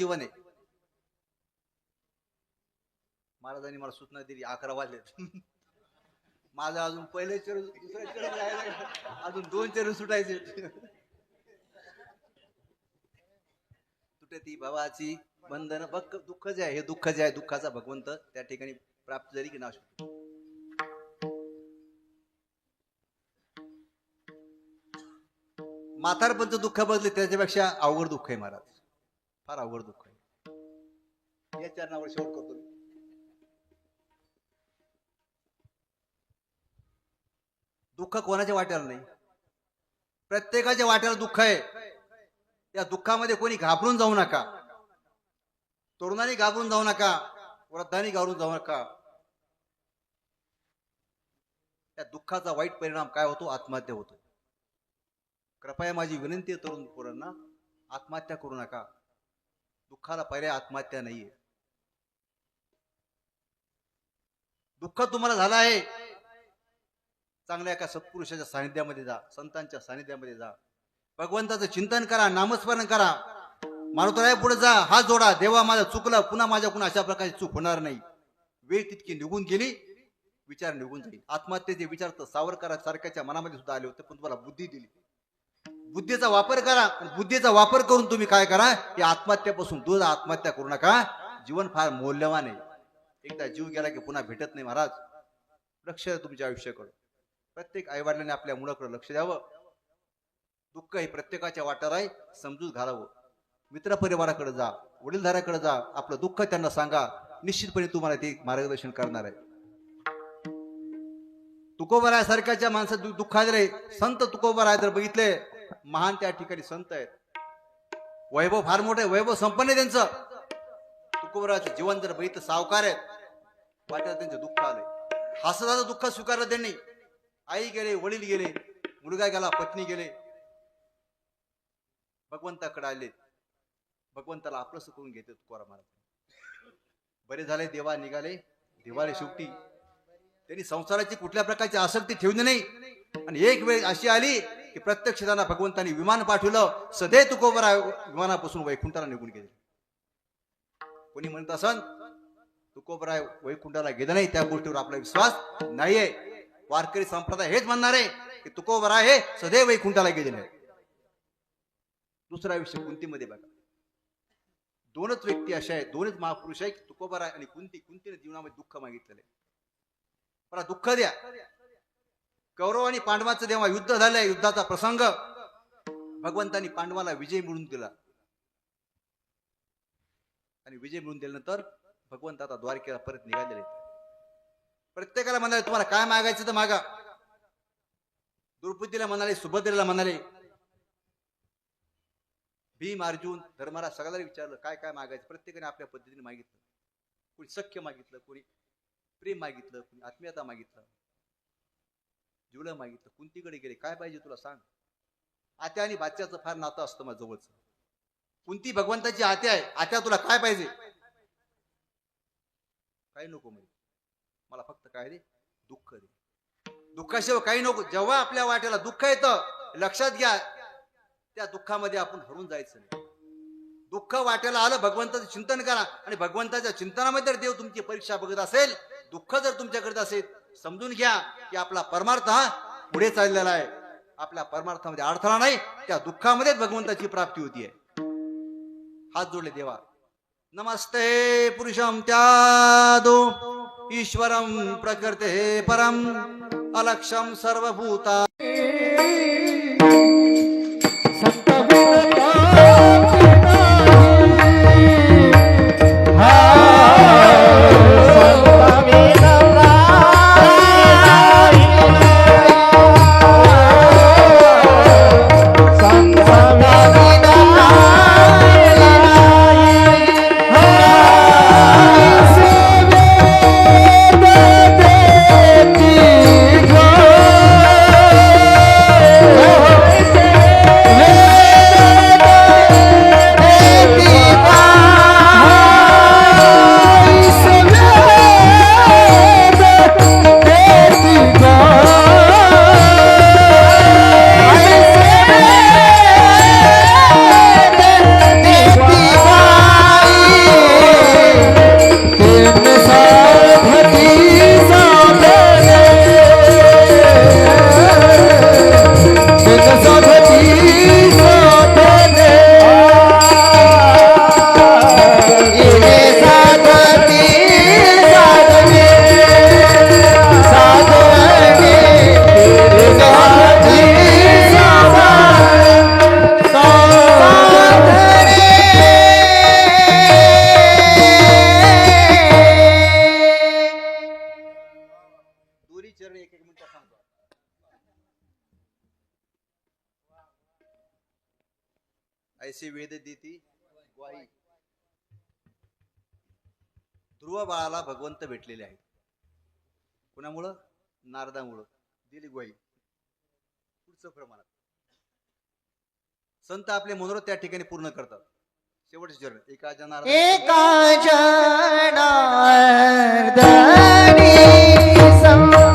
जीवन आहे. महाराजांनी मला सूचना दिली अकरा वाजले माझा अजून पहिले चरण दुसऱ्या चरण राहिला अजून दोन चरण सुटायचे. तुटती भावाची बंधन भक्क दुःख जे आहे हे दुःख जे आहे दुःखाचा भगवंत त्या ठिकाणी प्राप्त झाली की नाश होतो. म्हातारपणचं दुःख बघले त्याच्यापेक्षा अवघड दुःख आहे महाराज. फार अवघड दुःख आहे. या चरणावर शेवट करतो मी. दुःख कोणाच्या वाट्याला नाही? प्रत्येकाच्या वाट्याला दुःख आहे. या दुःखामध्ये कोणी घाबरून जाऊ नका. तरुणांनी घाबरून जाऊ नका. वृद्धांनी घाबरून जाऊ नका. त्या दुःखाचा वाईट परिणाम काय होतो? आत्महत्या होतो. कृपया माझी विनंती आहे तरुण पोरांना आत्महत्या करू नका. दुःखाला पर्याय आत्महत्या नाहीये. दुःख तुम्हाला झालं आहे. चांगल्या एका सत्पुरुषाच्या सानिध्यामध्ये जा संतांच्या सानिध्यामध्ये जा. भगवंताचं चिंतन करा नामस्मरण करा. मारुतराय पुढे जा हा जोडा देवा माझा चुकला पुन्हा माझ्याकडून अशा प्रकारची चूक होणार नाही. वेळ तितकी निघून गेली विचार निघून जाईल. आत्महत्येचे विचार तर सावरकरा सारख्याच्या मनामध्ये सुद्धा आले होते पण तुम्हाला बुद्धी दिली. बुद्धीचा वापर करा बुद्धीचा वापर करून तुम्ही काय करा की आत्महत्यापासून दूर आत्महत्या करू नका. जीवन फार मौल्यवान आहे. एकदा जीव गेला की पुन्हा भेटत नाही महाराज. लक्ष द्या तुमच्या आयुष्याकडे. प्रत्येक आईवडिलांनी आपल्या मुलाकडे लक्ष द्यावं. दुःख हे प्रत्येकाच्या वाट्यावर आहे समजूत घालावं. मित्रपरिवाराकडे जा वडीलधाऱ्याकडे जा आपलं दुःख त्यांना सांगा. निश्चितपणे तुम्हाला ते मार्गदर्शन करणार आहे. तुकोबरायासारख्याच्या माणसात दुःख आले संत तुकोबराय जर बघितले महान त्या ठिकाणी संत आहेत. वैभव फार मोठे वैभव संपन्न आहे त्यांचं. तुकोबराचं जीवन जर बघितलं सावकार आहेत. वाट्यात त्यांचं दुःख आलंय हसदाचं दुःख स्वीकारलं त्यांनी. आई गेले वडील गेले मुलगा गेला पत्नी गेले. भगवंताकडे आले. भगवंताला आपलंस करून घेते तुकोरा महाराज. बरे झाले देवा निघाले. दिवाळी शेवटी. त्यांनी संसाराची कुठल्या प्रकारची आसक्ती ठेवली नाही. आणि एक वेळ अशी आली की प्रत्यक्ष त्यांना भगवंतानी विमान पाठवलं सदै तुकोबरा विमानापासून वैकुंठाला निघून गेले. कोणी म्हणत असन तुकोबराय वैकुंठाला गेलं नाही त्या गोष्टीवर आपला विश्वास नाहीये. वारकरी संप्रदाय हेच म्हणणार आहे की तुकोबराय हे सदैव वैकुंठाला गेले नाही. दुसरा विषय कुंतीमध्ये बघा. दोनच व्यक्ती अशा आहेत दोनच महापुरुष आहेत तुकोबराय आणि कुंती कुंतीने जीवनामध्ये दुःख मागितलेले मला दुःख द्या. कौरव आणि पांडवाचं जेव्हा युद्ध झालंय युद्धाचा प्रसंग भगवंतांनी पांडवाला विजय मिळून दिला. आणि विजय मिळून दिल्यानंतर भगवंत आता द्वारकेला परत निघालेले प्रत्येकाला म्हणाले तुम्हाला काय मागायचं तर मागा. द्रौपदीला म्हणाले सुभद्रेला म्हणाले भीम अर्जुन धर्मराज सगळ्याला विचारलं काय काय मागायचं? प्रत्येकाने आपल्या पद्धतीने मागितलं. कोणी सख्य मागितलं कोणी प्रेम मागितलं कोणी आत्मीयता मागितलं. जीवला मागितलं कुंतीकडे गेले काय पाहिजे तुला सांग. आत्या आणि बाच्याचं फार नातं असतं माझं जवळचं कुंती भगवंताची आत्या आहे आत्या तुला काय पाहिजे? काही नको म्हणजे मला फक्त काय रे? दुःख दे दुःखाशिवाय काही नको. जेव्हा आपल्या वाट्याला दुःख येतं लक्षात घ्या त्या दुःखामध्ये आपण हरून जायचं नाही. दुःख वाट्याला आलं भगवंताचं चिंतन करा. आणि भगवंताच्या चिंतनामध्ये जर देव तुमची परीक्षा बघत असेल दुःख जर तुमच्याकडे असेल समजून घ्या की आपला परमार्थ हा पुढे चाललेला आहे. आपल्या परमार्थामध्ये अडथळा नाही त्या दुःखामध्येच भगवंताची प्राप्ती होतीये. हात जोडले देवा. नमस्ते पुरुषम त्यादो ईश्वरम प्रकृते परम अलक्षम सर्वभूता ऐसे वेद देती ग्वाही ध्रुव बाळाला भगवंत भेटलेले आहेत. कुणामुळं? नारदामुळं. दिली ग्वाही पुढचं प्रमाणात. संत आपले मनोरथ त्या ठिकाणी पूर्ण करतात. शेवटचे चरण. एका जनार्दन एका जनार्दनी संत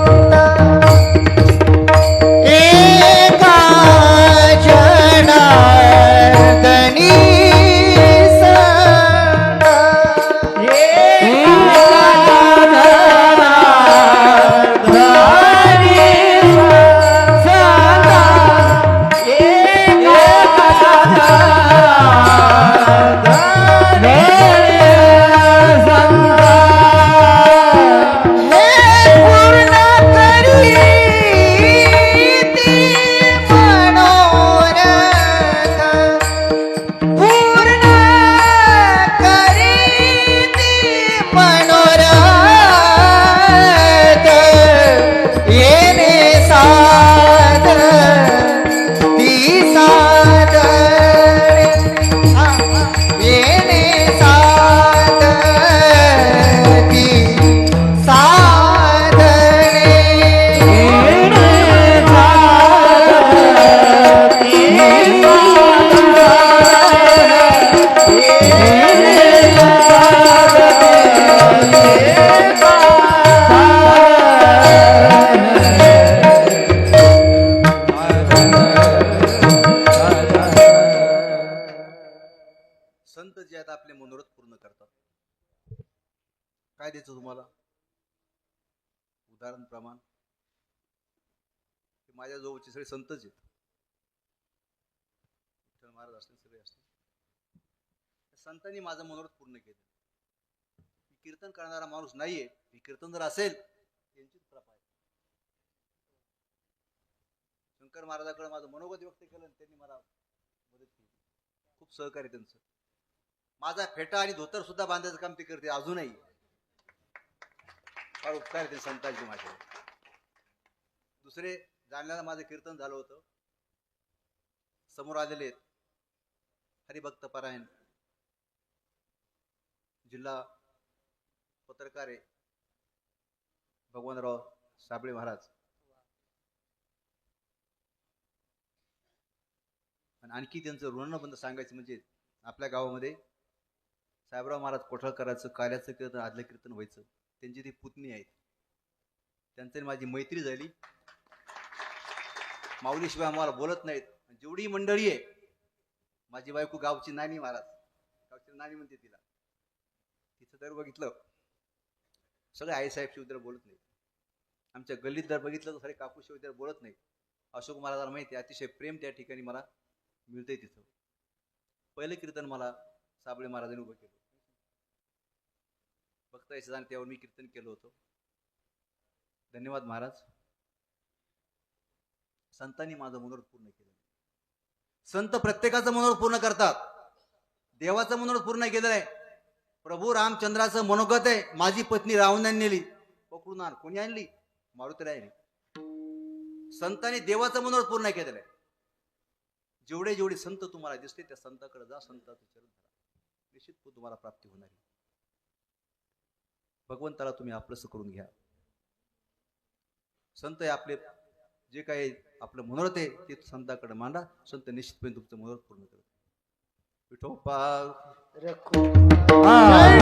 काय द्यायचं तुम्हाला? उदाहरण प्रमाण. माझ्या जवळचे सगळे संतच आहेत. विठ्ठल महाराज असले सगळे असले. संतांनी माझं मनोरथ पूर्ण केलं. मी कीर्तन करणारा माणूस नाहीये. मी कीर्तन जर असेल त्यांचीच प्रपा आहे. शंकर महाराजाकडे माझं मनोगत व्यक्त केलं आणि त्यांनी मला मदत केली. खूप सहकार्य त्यांचं. माझा फेटा आणि धोतर सुद्धा बांधायचं काम ते करते अजूनही. फार उपकार येतील संतांची माझे. दुसरे जाणल्याला माझं कीर्तन झालं होतं. समोर आलेले आहेत हरिभक्त परायण. जिल्हा पत्रकार आहे भगवानराव साबळे महाराज. आणि आणखी त्यांचं ऋणबंध सांगायचं म्हणजे आपल्या गावामध्ये साहेबराव महाराज कोठळकराचं कार्याचं कीर्तन आदलं कीर्तन व्हायचं. त्यांची ती पुतणी आहेत. त्यांचं माझी मैत्री झाली. माऊलीशिवाय आम्हाला बोलत नाहीत. जेवढी मंडळी आहे माझी बायको गावची नानी महाराज. गावची नानी म्हणते तिला. तिथं जर बघितलं सगळे आई शिवदार बोलत नाहीत. आमच्या गल्लीत जर बघितलं तर सारे काकू शिवदार बोलत नाहीत. अशोक महाराजांना माहिती आहे अतिशय प्रेम त्या ठिकाणी मला मिळतंय तिथं. पहिलं कीर्तन मला साबळे महाराजांनी उभं केलं. भक्त यायचं आणि त्यावर मी कीर्तन केलं होतं. धन्यवाद महाराज. संतांनी माझं मनोरथ पूर्ण केलं. संत प्रत्येकाचं मनोरथ पूर्ण करतात. देवाचं मनोरथ पूर्ण केलेलं आहे. प्रभू रामचंद्राचं मनोगत आहे. माझी पत्नी रावणाने नेली पकडून आण. कोणी आणली? मारुतीरायने संतांनी देवाचं मनोरथ पूर्ण केलेलं आहे. जेवढे जेवढे संत तुम्हाला दिसते त्या संताकडे जा. संताचं चरण धरा. निश्चित तुम्हाला प्राप्ती होणार आहे. भगवंताला तुम्ही आपलंसं करून घ्या. संत हे आपले जे काही आपलं मनोरथ आहे ते संताकडे मांडा. संत निश्चितपणे तुमचं मनोरथ पूर्ण करत रखो.